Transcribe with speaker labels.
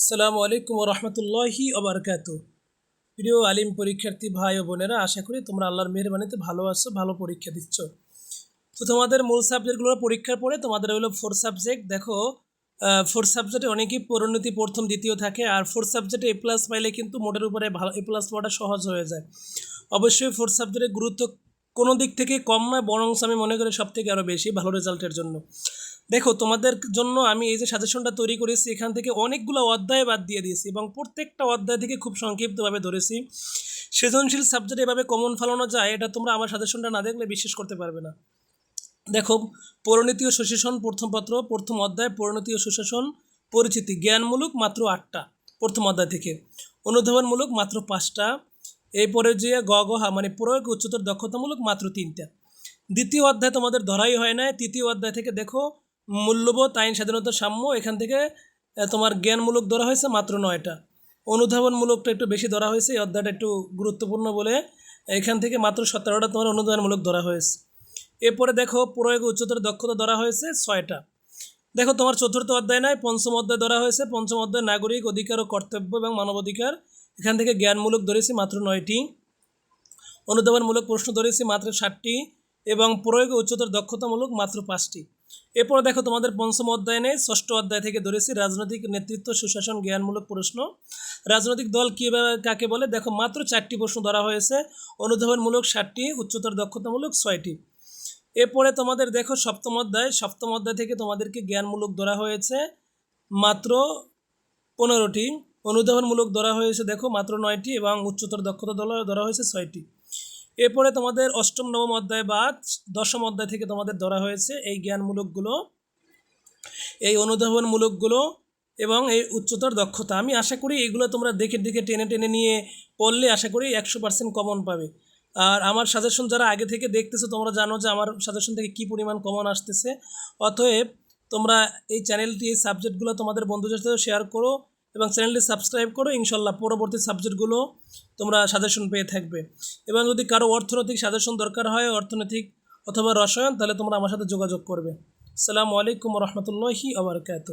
Speaker 1: আসসালামু আলাইকুম রহমতুল্লাহি ওবরকাত প্রিয় আলিম পরীক্ষার্থী ভাই ও বোনেরা, আশা করি তোমরা আল্লাহর মেহরবানিতে ভালো আছো, ভালো পরীক্ষা দিচ্ছ। তো তোমাদের মূল সাবজেক্টগুলো পরীক্ষার পরে তোমাদের হলো ফোর সাবজেক্ট দেখো ফোর সাবজেক্টে অনেকই পরিণতি, প্রথম, দ্বিতীয় থাকে, আর ফোর সাবজেক্টে এ প্লাস পাইলে কিন্তু মোটের উপরে ভালো এ প্লাস পাওয়াটা সহজ হয়ে যায়। অবশ্যই ফোর সাবজেক্টের গুরুত্ব কোনো দিক থেকে কম নয়, বরং আমি মনে করি সব থেকে আরও বেশি ভালো রেজাল্টের জন্য। দেখো, তোমাদের জন্য আমি এই যে সাজেশনটা তৈরি করেছি, এখান থেকে অনেকগুলো অধ্যায় বাদ দিয়ে দিয়েছি এবং প্রত্যেকটা অধ্যায় থেকে খুব সংক্ষিপ্তভাবে ধরেছি। সৃজনশীল সাবজেক্ট এভাবে কমন ফেলানো যায়, এটা তোমরা আমার সাজেশনটা না দেখলে বিশ্বাস করতে পারবে না। দেখো, পরিণতি ও সুশাসন প্রথম পত্র, প্রথম অধ্যায়, পরিণতি ও সুশাসন পরিচিতি, জ্ঞানমূলক মাত্র আটটা প্রথম অধ্যায় থেকে। অনুধাবনমূলক মাত্র পাঁচটা। এরপরে যে গ গ, হা মানে প্রয়োগ উচ্চতর দক্ষতামূলক মাত্র তিনটা। দ্বিতীয় অধ্যায় তোমাদের ধরাই হয় না তৃতীয় অধ্যায় থেকে দেখো মূল্যবোধ, আইন স্বাধীনতা সাম্য, এখান থেকে তোমার জ্ঞানমূলক ধরা হয়েছে মাত্র নয়টা। অনুধাবনমূলকটা একটু বেশি ধরা হয়েছে, এই অধ্যায়টা একটু গুরুত্বপূর্ণ বলে এখান থেকে মাত্র সতেরোটা তোমার অনুধাবনমূলক ধরা হয়েছে। এরপরে দেখো, প্রয়োগ উচ্চতর দক্ষতা ধরা হয়েছে ছয়টা। দেখো, তোমার চতুর্থ অধ্যায় নয়, পঞ্চম অধ্যায় ধরা হয়েছে। পঞ্চম অধ্যায় নাগরিক অধিকার ও কর্তব্য এবং মানবাধিকার এখান থেকে জ্ঞানমূলক ধরেছি মাত্র নয়টি। অনুধাবনমূলক প্রশ্ন ধরেছি মাত্র ষাটটি এবং প্রয়োগ উচ্চতর দক্ষতামূলক মাত্র পাঁচটি। এরপর দেখো তোমাদের পঞ্চম অধ্যায় নেই ষষ্ঠ অধ্যায় থেকে ধরেছি, রাজনৈতিক নেতৃত্ব, সুশাসন, জ্ঞানমূলক প্রশ্ন। রাজনৈতিক দল কীভাবে কাকে বলে? দেখো মাত্র চারটি প্রশ্ন ধরা হয়েছে, অনুধাবনমূলক ষাটটি উচ্চতর দক্ষতামূলক ছয়টি। এরপরে তোমাদের দেখো সপ্তম অধ্যায় সপ্তম অধ্যায় থেকে তোমাদেরকে জ্ঞানমূলক ধরা হয়েছে মাত্র পনেরোটি, অনুধাবনমূলক ধরা হয়েছে দেখো মাত্র নয়টি এবং উচ্চতর দক্ষতা ধরা হয়েছে ছয়টি। এরপরে তোমাদের অষ্টম নবম অধ্যায় বা দশম অধ্যায় থেকে তোমাদের ধরা হয়েছে এই জ্ঞানমূলকগুলো, এই অনুধাবনমূলকগুলো এবং এই উচ্চতর দক্ষতা। আমি আশা করি এগুলো তোমরা দেখে দেখে টেনে টেনে নিয়ে পড়লে আশা করি একশো পার্সেন্ট কমন পাবে। আর আমার সাজেশন যারা আগে থেকে দেখতেছো, তোমরা জানো যে আমার সাজেশন থেকে কী পরিমাণ কমন আসতেছে। অতএব তোমরা এই চ্যানেলটি এই সাবজেক্টগুলো তোমাদের বন্ধুদের সাথে শেয়ার করো। এবং চ্যানেলটি সাবস্ক্রাইব করো, ইনশাল্লাহ পরবর্তী সাবজেক্টগুলো তোমরা সাজেশন পেয়ে থাকবে। এবং যদি কারও অর্থনৈতিক সাজেশন দরকার হয়, অর্থনৈতিক অথবা রসায়ন, তাহলে তোমরা আমার সাথে যোগাযোগ করবে। সালামু আলাইকুম রহমতুল্লাহি আবরকাত